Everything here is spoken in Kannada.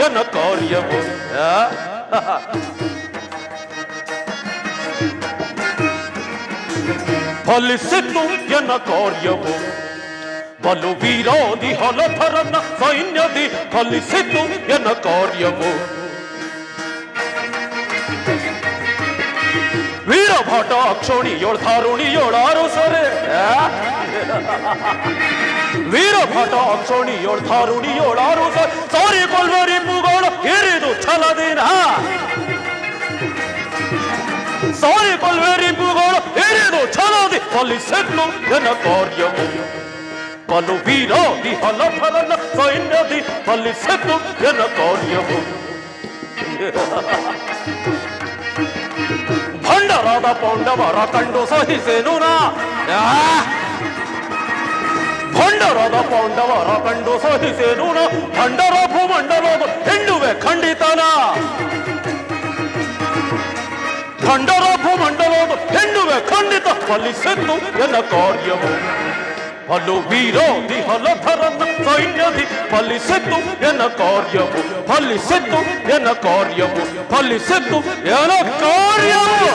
ಎನ ಕಾರ್ಯವು ಆ? ಫಲಿಸಿತು ಎನ ಕಾರ್ಯವು ಬಲು ವೀರೋದಿ ಹೊಲಧರನ ಸೈನ್ಯದಿ ಫಲಿಸಿತು ಎನ ಕಾರ್ಯವು ವೀರ ಭಟ ಅಕ್ಷೋಣಿಯೋಳ್ ಧಾರುಣಿಯೋಳಾರು ಸರೆ ಆ? ವೀರ ಭಟ ಅಕ್ಷೋಣಿಯೋಳ್ ಧಾರುಣಿಯೋಳಾರು ಸರೆ ಕೊಲ್ವರಿ ಮುಗೋಳ ಹಿರಿದು ಛಲದಿನ ಸಾರಿ ಕೊಲ್ವರಿ ಮುಗೋಳ ಹಿರಿದು ಛಲದಿ ಫಲಿಸಿತು ಎನ ಕಾರ್ಯವು. ಬಲು ಹಲ ಫಲನ, ಸೈನ್ಯದಿ ಫಲಿಸಿತು ಎನ ಕಾರ್ಯವು. ಭಂಡರಾದ ಪೌಂಡವರ ಕಂಡು ಸಹಿಸೇನು ನಾ. ಆ! ಭಂಡರಾದ ಪೌಂಡವರ ಕಂಡು ಸಹಿಸೇನು ನಾ ಭಂಡರ ಭೂಮಂಡಲದ ಹೆಣ್ಣುವೆ ಖಂಡಿತನ ಭಂಡರ ಭೂಮಂಡಲದ ಹೆಣ್ಣುವೆ ಖಂಡಿತ ಫಲಿಸಿತ್ತು ಎನ್ನ ಕಾರ್ಯವು ಹಲು ವೀರೋಧಿ ಹಲಧರನ ಸೈನ್ಯದಿ ಫಲಿಸಿತ್ತು ಎನ್ನ ಕಾರ್ಯವು ಫಲಿಸಿತ್ತು ಎನ್ನ ಕಾರ್ಯವು ಫಲಿಸಿತ್ತು ಎನ್ನ ಕಾರ್ಯವು